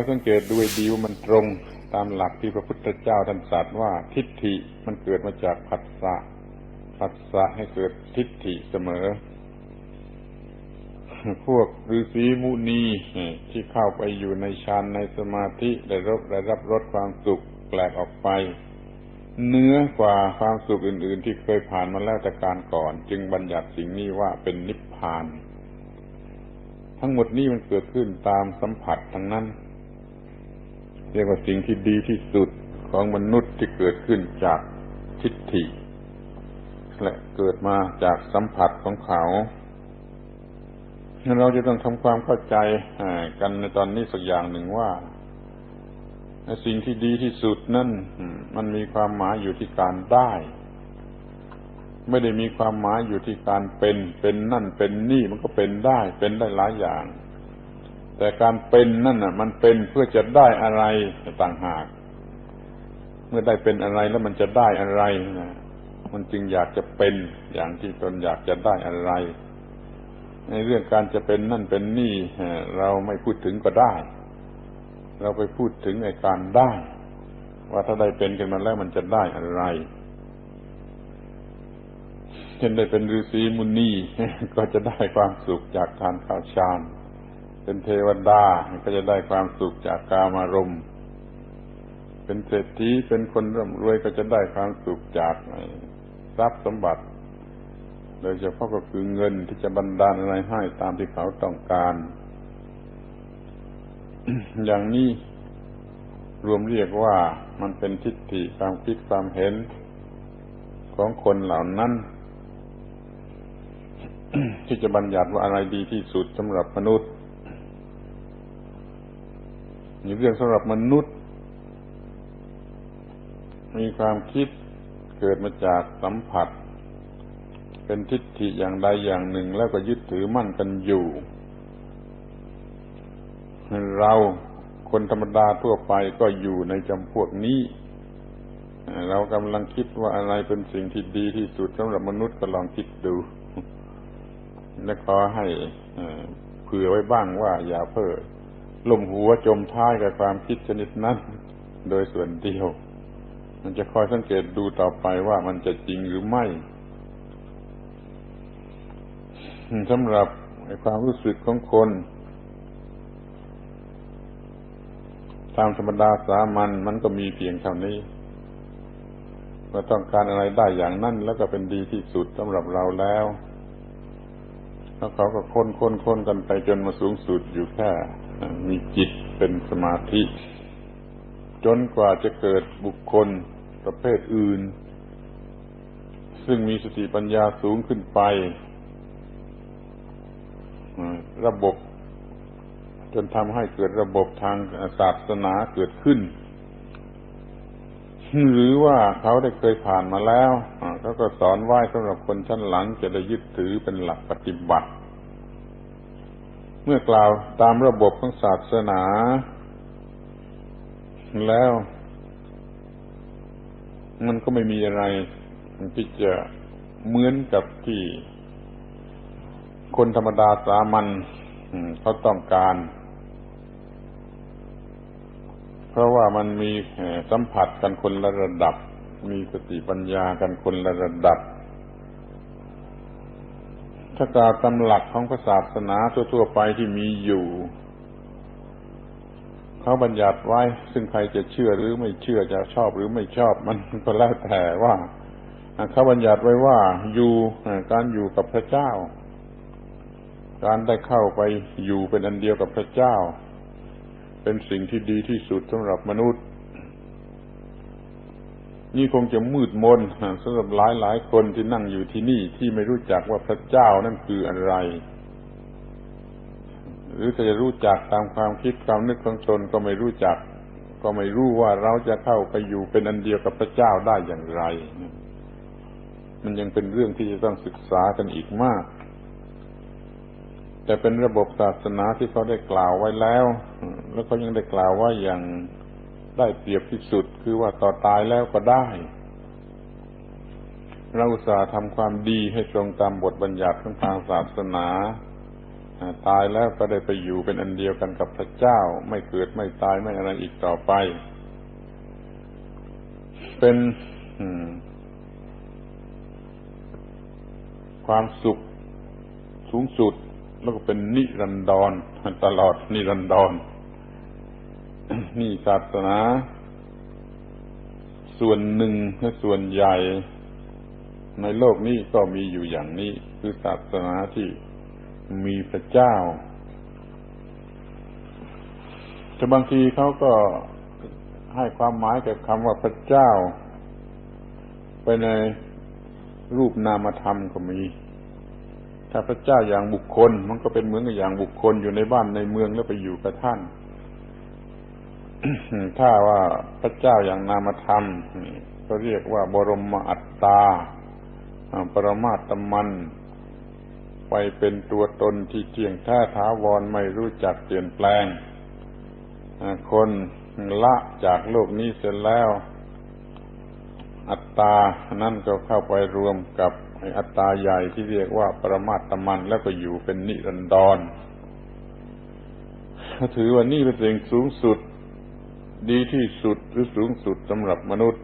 อยสังเกตดูให้ดีว่ามันตรงตามหลักที่พระพุทธเจ้าท่านตรัสว่าทิฏฐิมันเกิดมาจากผัสสะผัสสะให้เกิดทิฏฐิเสมอ พวกฤาษีมุนีที่เข้าไปอยู่ในฌานในสมาธิได้รับได้รับรสความสุขแปลกออกไปเนื้อกว่าความสุขอื่น ๆ ที่เคยผ่านมาแล้วแต่การก่อน จึงบัญญัติสิ่งนี้ว่าเป็นนิพพาน ทั้งหมดนี้มันเกิดขึ้นตามสัมผัสทั้งนั้น เรียกว่าสิ่งที่ดีที่สุดของมนุษย์ที่เกิดขึ้นจากทิฏฐิและเกิดมาจากสัมผัสของเขาเราจะต้องทำความเข้าใจกันในตอนนี้สักอย่างหนึ่งว่า สิ่งที่ดีที่สุดนั่นมันมีความหมายอยู่ที่การได้ ไม่ได้มีความหมายอยู่ที่การเป็น เป็นนั่นเป็นนี่มันก็เป็นได้ เป็นได้หลายอย่าง แต่การเป็นนั่นน่ะ มันเป็นเพื่อจะได้อะไรต่างหาก เมื่อได้เป็นอะไรแล้วมันจะได้อะไรนะมันจึงอยากจะเป็นอย่างที่ตนอยากจะได้อะไร ในเรื่องการจะเป็นนั่นเป็นนี่เราไม่พูดถึงก็ได้ เราไปพูดถึงในการได้ ว่าถ้าได้เป็นกันมาแล้วมันจะได้อะไรเช่นได้เป็นฤาษีมุนีก็จะได้ความสุขจากการข้าฌาน เป็นเทวดาก็จะได้ความสุขจากกามารมณ์ เป็นเศรษฐีเป็นคนร่ำรวยก็จะได้ความสุขจากทรัพย์สมบัติ โดยเฉพาะก็คือเงินที่จะบันดาลอะไรให้ตามที่เขาต้องการ อย่างนี้รวมเรียกว่ามันเป็นทิฏฐิความคิดความเห็นของคนเหล่านั้น ที่จะบัญญัติว่าอะไรดีที่สุดสำหรับมนุษย์ มีเรื่องสำหรับมนุษย์ มีความคิดเกิดมาจากสัมผัส เป็นทิฏฐิอย่างใดอย่างหนึ่งแล้วก็ยึดถือมั่นกันอยู่ เราคนธรรมดาทั่วไปก็อยู่ในจำพวกนี้ เรากำลังคิดว่าอะไรเป็นสิ่งที่ดีที่สุดสำหรับมนุษย์ก็ลองคิดดู และขอให้เผื่อไว้บ้างว่าอย่าเพ้อ ล่มหัวจมท้ายกับความคิดชนิดนั้น โดยส่วนเดียว มันจะคอยสังเกตดูต่อไปว่ามันจะจริงหรือไม่สำหรับความรู้สึกของคนตามธรรมดาสามัญมันก็มีเพียงเท่านี้เมื่อต้องการอะไรได้อย่างนั้นแล้วก็เป็นดีที่สุดสำหรับเราแล้ว แล้วเขาก็ค้นค้นค้นกันไปจนมาสูงสุดอยู่แค่ มีจิตเป็นสมาธิ จนกว่าจะเกิดบุคคลประเภทอื่น ซึ่งมีสติปัญญาสูงขึ้นไป ระบบ จนทำให้เกิดระบบทางศาสนาเกิดขึ้น หรือว่าเขาได้เคยผ่านมาแล้วเขาก็สอนไหว้สำหรับคนชั้นหลังจะได้ยึดถือเป็นหลักปฏิบัติ เมื่อกล่าวตามระบบของศาสนา แล้ว มันก็ไม่มีอะไรที่จะเหมือนกับที่คนธรรมดาสามัญเขาต้องการ เพราะว่ามันมีสัมผัสกันคนละระดับ มีสติปัญญากันคนละระดับ ถ้ากล่าวตำหลักของศาสนาทั่วๆไปที่มีอยู่ เขาบัญญัติไว้ ซึ่งใครจะเชื่อหรือไม่เชื่อจะชอบหรือไม่ชอบมันก็แล้วแต่ว่าเขาบัญญัติไว้ว่าอยู่การอยู่กับพระเจ้า การได้เข้าไปอยู่เป็นอันเดียวกับพระเจ้า เป็นสิ่งที่ดีที่สุดสำหรับมนุษย์ นี่คงจะมืดมนสำหรับหลายหลายคนที่นั่งอยู่ที่นี่ที่ไม่รู้จักว่าพระเจ้านั่นคืออะไร หรือจะรู้จักตามความคิดความนึกของตนก็ไม่รู้จัก ก็ไม่รู้ว่าเราจะเข้าไปอยู่เป็นอันเดียวกับพระเจ้าได้อย่างไร มันยังเป็นเรื่องที่จะต้องศึกษากันอีกมาก แต่เป็นระบบศาสนาที่เขาได้กล่าวไว้แล้ว แล้วเขายังได้กล่าวว่าอย่าง ได้เปรียบที่สุด คือว่าต่อตายแล้วก็ได้ เราสาทำความดีให้ตรงตามบทบัญญัติของทางศาสนา ตายแล้วก็ได้ไปอยู่เป็นอันเดียวกันกับพระเจ้า ไม่เกิดไม่ตายไม่อะไรอีกต่อไป เป็นความสุขสูงสุดแล้วก็เป็นนิรันดรตลอดนิรันดร นี่ศาสนา ส่วนหนึ่งและส่วนใหญ่ ในโลกนี้ก็มีอยู่อย่างนี้ คือศาสนาที่มีพระเจ้าแต่บางทีเขาก็ให้ความหมายกับคำว่าพระเจ้า ไปในรูปนามธรรมก็มี ถ้าพระเจ้าอย่างบุคคล มันก็เป็นเหมือนกับอย่างบุคคลอยู่ในบ้านในเมืองแล้วไปอยู่กับท่าน ถ้าว่าพระเจ้าอย่างนามธรรมก็เรียกว่าบรมอัตตา ปรมาตมัน ไปเป็นตัวตนที่เที่ยงแท้ถาวรไม่รู้จักเปลี่ยนแปลง คนละจากโลกนี้เสร็จแล้ว อัตตา นั่นก็เข้าไปรวมกับอ้อัตตาใหญ่ที่เรียกว่าปรมาตมันแล้วก็อยู่เป็นนิรันดรถือว่านี่เป็นสิ่งสูงสุด ดีที่สุดหรือสูงสุดสำหรับมนุษย์